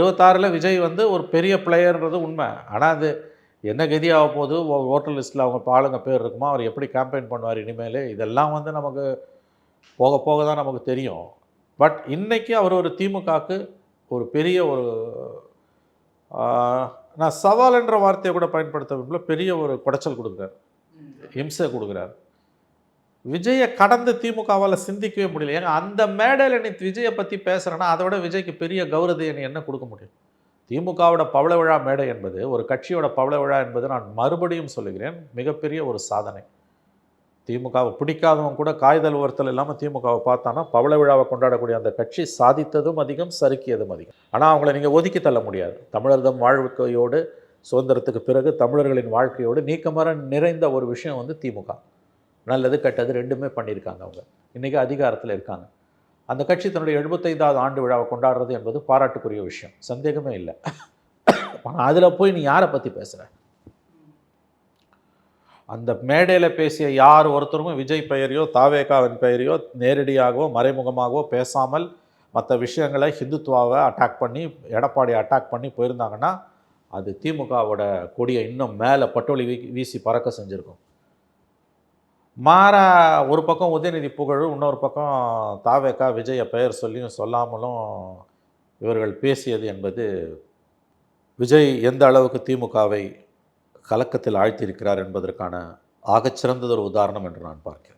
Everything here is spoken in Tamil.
இருபத்தாறில் விஜய் வந்து ஒரு பெரிய பிளேயர்ன்றது உண்மை. ஆனால் அது என்ன கதியாக போகுது? ஓட்டர் லிஸ்ட்டில் அவங்க ஆளுங்க பேர் இருக்குமா? அவர் எப்படி கேம்பெயின் பண்ணுவார் இனிமேல்? இதெல்லாம் வந்து நமக்கு போக போக தான் நமக்கு தெரியும். பட் இன்னைக்கு அவர் ஒரு திமுகவுக்கு ஒரு பெரிய ஒரு நான் சவால்ன்ற வார்த்தையை கூட பயன்படுத்த விரும்பல. பெரிய ஒரு குடைச்சல் கொடுக்குறாரு. இம்சை கொடுக்குறாரு. விஜயை கடந்து திமுகவால் சிந்திக்கவே முடியல. ஏங்க அந்த மேடையில் நீ விஜயை பற்றி பேசுகிறேன்னா அதை விட விஜய்க்கு பெரிய கௌரவத்தை நீ என்ன கொடுக்க முடியும்? திமுகவோட பவள விழா மேடை என்பது ஒரு கட்சியோட பவள விழா என்பது நான் மறுபடியும் சொல்லுகிறேன் மிகப்பெரிய ஒரு சாதனை. திமுகவை பிடிக்காதவன் கூட காய்தல் உயர்த்தல் இல்லாமல் திமுகவை பார்த்தானா? பவள விழாவை கொண்டாடக்கூடிய அந்த கட்சி சாதித்ததும் அதிகம் சறுக்கியதும் அதிகம். ஆனால் அவங்கள நீங்கள் ஒதுக்கி தள்ள முடியாது. தமிழர்தம் வாழ்க்கையோடு சுதந்திரத்துக்கு பிறகு தமிழர்களின் வாழ்க்கையோடு நீக்கமர நிறைந்த ஒரு விஷயம் வந்து திமுக. நல்லது கெட்டது ரெண்டுமே பண்ணியிருக்காங்க அவங்க. இன்றைக்கி அதிகாரத்தில் இருக்காங்க. அந்த கட்சி தன்னுடைய எழுபத்தைந்தாவது ஆண்டு விழாவை கொண்டாடுறது என்பது பாராட்டுக்குரிய விஷயம். சந்தேகமே இல்லை. ஆனால் அதில் போய் நீ யாரை பற்றி பேசுகிற அந்த மேடையில் பேசிய யார் ஒருத்தருக்கும் விஜய் பெயரையோ தாவேகாவின் பெயரையோ நேரடியாகவோ மறைமுகமாகவோ பேசாமல் மற்ற விஷயங்களை ஹிந்துத்துவாவை அட்டாக் பண்ணி எடப்பாடி அட்டாக் பண்ணி போயிருந்தாங்கன்னா அது திமுகவோட கொடியை இன்னும் மேலே பட்டோலி வீ வீசி பறக்க செஞ்சுருக்கும். மாறா ஒரு பக்கம் உதயநிதி புகழ் இன்னொரு பக்கம் தாவேக்கா விஜய பெயர் சொல்லியும் சொல்லாமலும் இவர்கள் பேசியது என்பது விஜய் எந்த அளவுக்கு திமுகவை கலக்கத்தில் ஆழ்த்தியிருக்கிறார் என்பதற்கான ஆகச்சிறந்ததொரு உதாரணம் என்று நான் பார்க்கிறேன்.